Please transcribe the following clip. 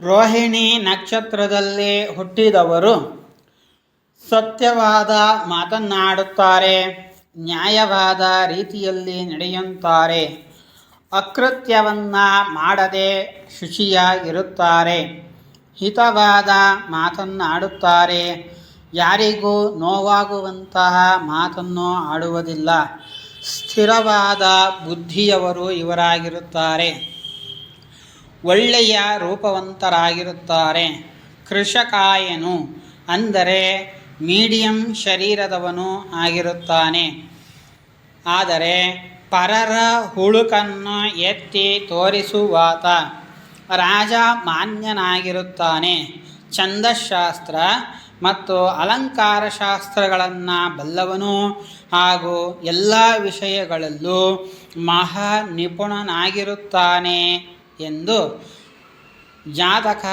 ರೋಹಿಣಿ ನಕ್ಷತ್ರದಲ್ಲಿ ಹುಟ್ಟಿದವರು. ಸತ್ಯವಾದ ಮಾತನ್ನಾಡುತ್ತಾರೆ, ನ್ಯಾಯವಾದ ರೀತಿಯಲ್ಲಿ ನಡೆಯುತ್ತಾರೆ, ಅಕೃತ್ಯವನ್ನ ಮಾಡದೆ ಶುಚಿಯಾಗಿರುತ್ತಾರೆ, ಹಿತವಾದ ಮಾತನ್ನಾಡುತ್ತಾರೆ, ಯಾರಿಗೂ ನೋವಾಗುವಂತಹ ಮಾತನ್ನು ಆಡುವುದಿಲ್ಲ. ಸ್ಥಿರವಾದ ಬುದ್ಧಿಯವರು ಇವರಾಗಿರುತ್ತಾರೆ. ಒಳ್ಳೆಯ ರೂಪವಂತರಾಗಿರುತ್ತಾರೆ. ಕೃಷಕಾಯನು ಅಂದರೆ ಮೀಡಿಯಂ ಶರೀರದವನು ಆಗಿರುತ್ತಾನೆ. ಆದರೆ ಪರರ ಹುಳುಕನ್ನು ಎತ್ತಿ ತೋರಿಸುವಾತ ರಾಜ ಮಾನ್ಯನಾಗಿರುತ್ತಾನೆ. ಛಂದಶಾಸ್ತ್ರ ಮತ್ತು ಅಲಂಕಾರ ಶಾಸ್ತ್ರಗಳನ್ನು ಬಲ್ಲವನು ಹಾಗೂ ಎಲ್ಲ ವಿಷಯಗಳಲ್ಲೂ ಮಹಾ ನಿಪುಣನಾಗಿರುತ್ತಾನೆ. ಎಂದು ಜಾತಕ